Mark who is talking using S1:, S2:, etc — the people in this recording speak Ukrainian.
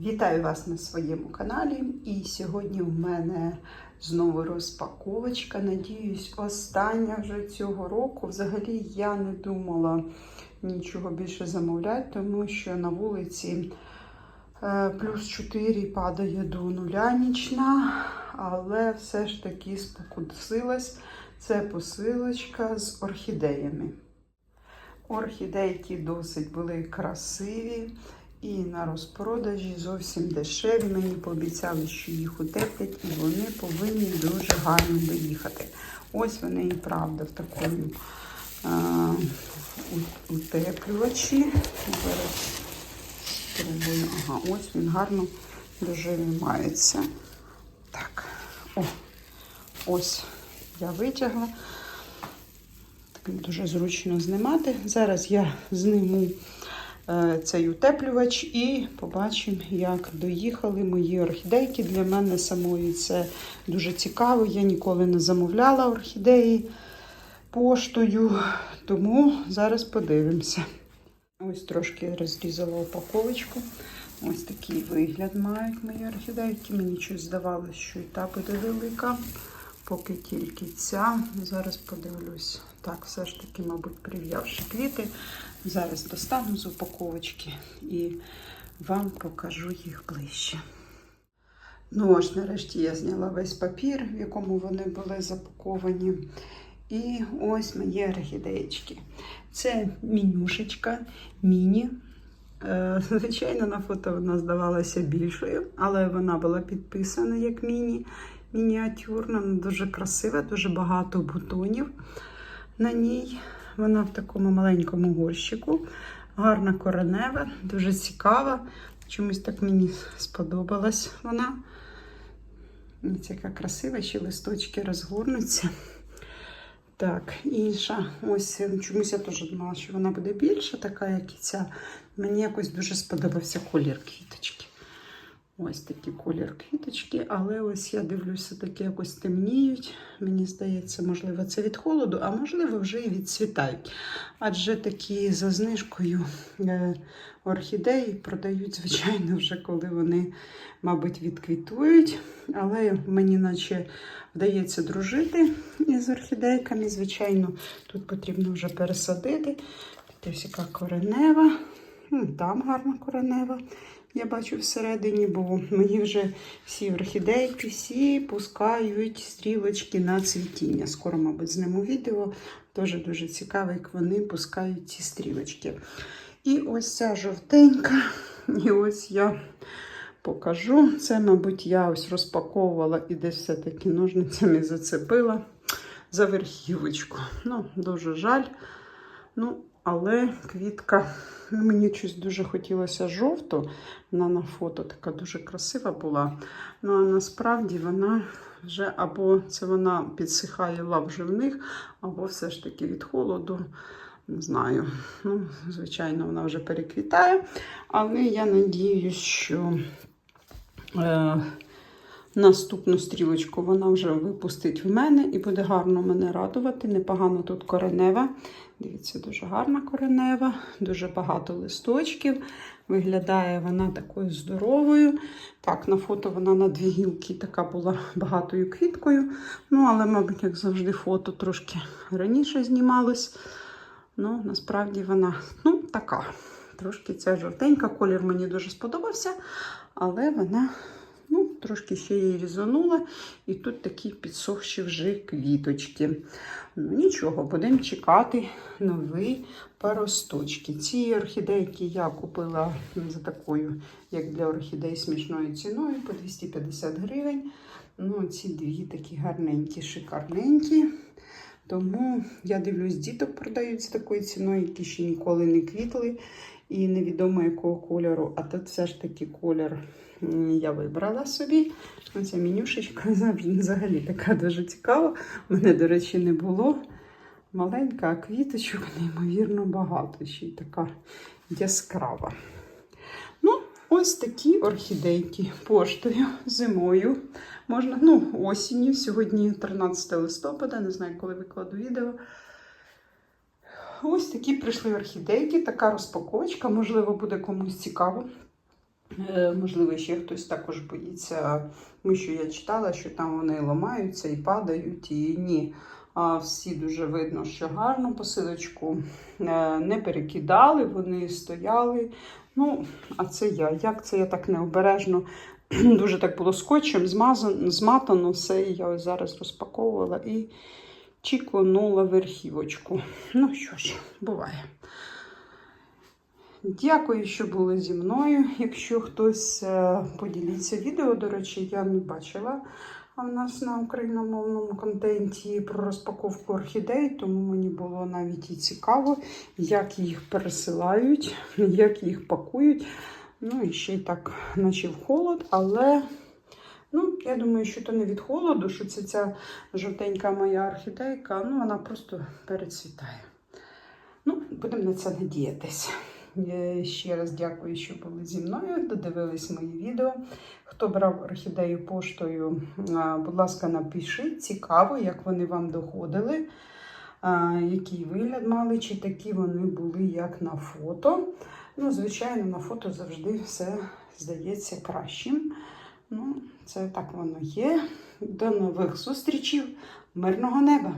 S1: Вітаю вас на своєму каналі. І сьогодні в мене знову розпаковочка. Надіюсь, остання вже цього року. Взагалі я не думала нічого більше замовляти, тому що на вулиці е, плюс 4 падає до нуля нічна, але все ж таки спокусилась. Це посилочка з орхідеями. Орхідейки досить були красиві і на розпродажі зовсім дешеві. Мені пообіцяли, що їх утеплять, і вони повинні дуже гарно доїхати. Ось вони і правда в такому а, утеплювачі. Зараз спробую. Ага, ось він гарно дуже виймається. Так, о, ось я витягла. Так дуже зручно знімати. Зараз я зниму цей утеплювач і побачимо, як доїхали мої орхідейки. Для мене самої це дуже цікаво. Я ніколи не замовляла орхідеї поштою, тому зараз подивимося. Ось трошки розрізала упаковочку. Ось такий вигляд мають мої орхідейки. Мені щось здавалося, що і та буде велика. Поки тільки ця. Зараз подивлюсь. Так, все ж таки, мабуть, прив'явши квіти. Зараз достану з упаковочки і вам покажу їх ближче. Ну ось, нарешті я зняла весь папір, в якому вони були запаковані. І ось мої орхідеєчки. Це мінюшечка, міні. Е, Звичайно, на фото вона здавалася більшою, але вона була підписана як міні, мініатюрна, дуже красива, дуже багато бутонів на ній. Вона в такому маленькому горщику. Гарна коренева, дуже цікава. Чомусь так мені сподобалась вона. Яка красива, ще листочки розгорнуться. Так, інша. Ось чомусь я теж думала, що вона буде більша, така, як і ця. Мені якось дуже сподобався колір квіточки. Ось такий колір квіточки, але ось я дивлюся, такі якось темніють. Мені здається, можливо, це від холоду, а можливо, вже і відцвітають. Адже такі за знижкою е, орхідеї продають, звичайно, вже коли вони, мабуть, відквітують. Але мені наче вдається дружити із орхідейками. Звичайно, тут потрібно вже пересадити. Ось яка коренева. Там гарна коренева. Я бачу всередині, бо мені вже всі орхідейки, всі пускають стрілочки на цвітіння. Скоро, мабуть, зніму відео. Теж дуже цікаво, як вони пускають ці стрілочки. І ось ця жовтенька. І ось я покажу. Це, мабуть, я ось розпаковувала і десь все-таки ножницями зацепила за верхівочку. Ну, дуже жаль. Ну, але квітка, мені щось дуже хотілося жовту. Вона на фото така дуже красива була. Ну, а насправді вона вже або це вона підсихає вже в них, або все ж таки від холоду. Не знаю. Ну, звичайно, вона вже переквітає. Але я надіюсь, що е, наступну стрілочку вона вже випустить в мене і буде гарно мене радувати. Непогано тут коренева. Дивіться, дуже гарна коренева, дуже багато листочків. Виглядає вона такою здоровою. Так, на фото вона на дві гілки така була багатою квіткою. Ну, але, мабуть, як завжди, фото трошки раніше знімалось. Ну, насправді вона ну, така. Трошки ця жовтенька, колір мені дуже сподобався, але вона трошки ще її різанула. І тут такі підсохші вже квіточки. Ну, нічого, будемо чекати нові паросточки. Ці орхідейки я купила за такою, як для орхідей, смішною ціною по 250 гривень. Ну, ці дві такі гарненькі, шикарненькі. Тому я дивлюсь, діток продають з такою ціною, які ще ніколи не квітли і невідомо якого кольору. А тут все ж таки колір я вибрала собі. Оця менюшечка завжди взагалі така дуже цікава. У мене, до речі, не було. Маленька, а квіточок неймовірно багато, ще й така яскрава. Ну, ось такі орхідейки поштою зимою. Можна, ну, осінню. Сьогодні 13 листопада, не знаю, коли викладу відео. Ось такі прийшли орхідейки, така розпаковочка, можливо, буде комусь цікаво. Е, Можливо, ще хтось також боїться, тому що я читала, що там вони ламаються і падають, і ні. А всі дуже видно, що гарно посилочку е, не перекидали, вони стояли. Ну, а це я. Як це я так необережно, дуже так було скотчем, змазано, зматано все. І я ось зараз розпаковувала і чіконула верхівочку. Ну що ж, буває. Дякую, що були зі мною. Якщо хтось е, поділіться відео, до речі, я не бачила а в нас на україномовному контенті про розпаковку орхідей, тому мені було навіть і цікаво, як їх пересилають, як їх пакують. Ну і ще й так, наче в холод, але ну, я думаю, що то не від холоду, що це ця жовтенька моя орхідейка, ну вона просто перецвітає. Ну, будемо на це надіятися. Ще раз дякую, що були зі мною, додивились мої відео. Хто брав орхідею поштою, будь ласка, напишіть. Цікаво, як вони вам доходили, який вигляд мали, чи такі вони були, як на фото. Ну, звичайно, на фото завжди все здається кращим. Ну, це так воно є. До нових зустрічей. Мирного неба!